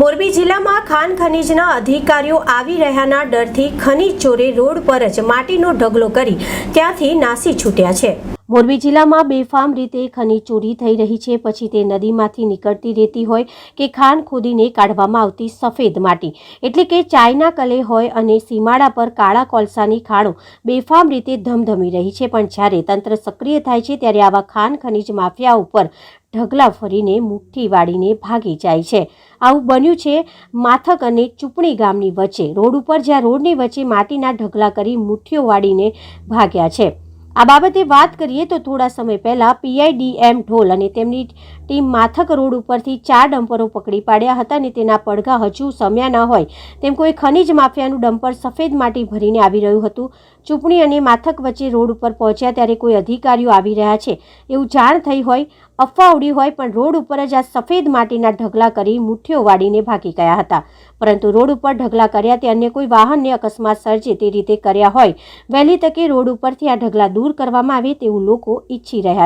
મોરબી જિલ્લામાં ખાન ખનીજના અધિકારીઓ આવી રહ્યાના ડરથી ખનીજ ચોરે રોડ પર જ માટીનો ઢગલો કરી ત્યાંથી નાસી છૂટ્યા છે. મોરબી જિલ્લામાં બેફામ રીતે ખનીજ ચોરી થઈ રહી છે. પછી તે નદીમાંથી નીકળતી રહેતી હોય કે ખાન ખોદીને કાઢવામાં આવતી સફેદ માટી. એટલે કે ચાયના કલે હોય અને સીમાડા પર કાળા કોલસાની ખાણો બેફામ રીતે ધમધમી રહી છે. પણ જ્યારે તંત્ર સક્રિય થાય છે, ત્યારે આવા ખાન ખનીજ માફિયા ઉપર ઢગલા ફરીને મુઠ્ઠી વાળીને ભાગી જાય છે. આવું બન્યું છે માથક અને ચૂંટણી ગામની વચ્ચે. રોડ ઉપર જ્યાં રોડની વચ્ચે માટીના ઢગલા કરી મુઠ્ઠીઓ વાળીને ભાગ્યા છે. આ બાબતે વાત કરીએ તો થોડા સમય પહેલા પીઆઈડીએમ ઢોલ અને તેમની ટીમ માથક રોડ ઉપરથી ચાર ડમ્પરો પકડી પાડ્યા હતા અને તેના પડઘા હજુ સમ્યા ન હોય. તેમ કોઈ ખનીજ માફિયાનું ડમ્પર સફેદ માટી ભરીને આવી રહ્યું હતું. ચૂંટણી અને માથક વચ્ચે રોડ ઉપર પહોંચ્યા ત્યારે કોઈ અધિકારીઓ આવી રહ્યા છે. એવું જાણ થઈ હોય અફવા ઉડી હોય, પણ રોડ ઉપર જ આ સફેદ માટીના ઢગલા કરી મુઠ્ઠીઓ વાળીને ભાગી ગયા હતા. પરંતુ રોડ ઉપર ઢગલા કર્યા તે અન્ય કોઈ વાહનને અકસ્માત સર્જે તે રીતે કર્યા હોય. વહેલી તકે રોડ ઉપરથી આ ઢગલા દૂર કરવામાં આવે તેવું લોકો ઈચ્છી રહ્યા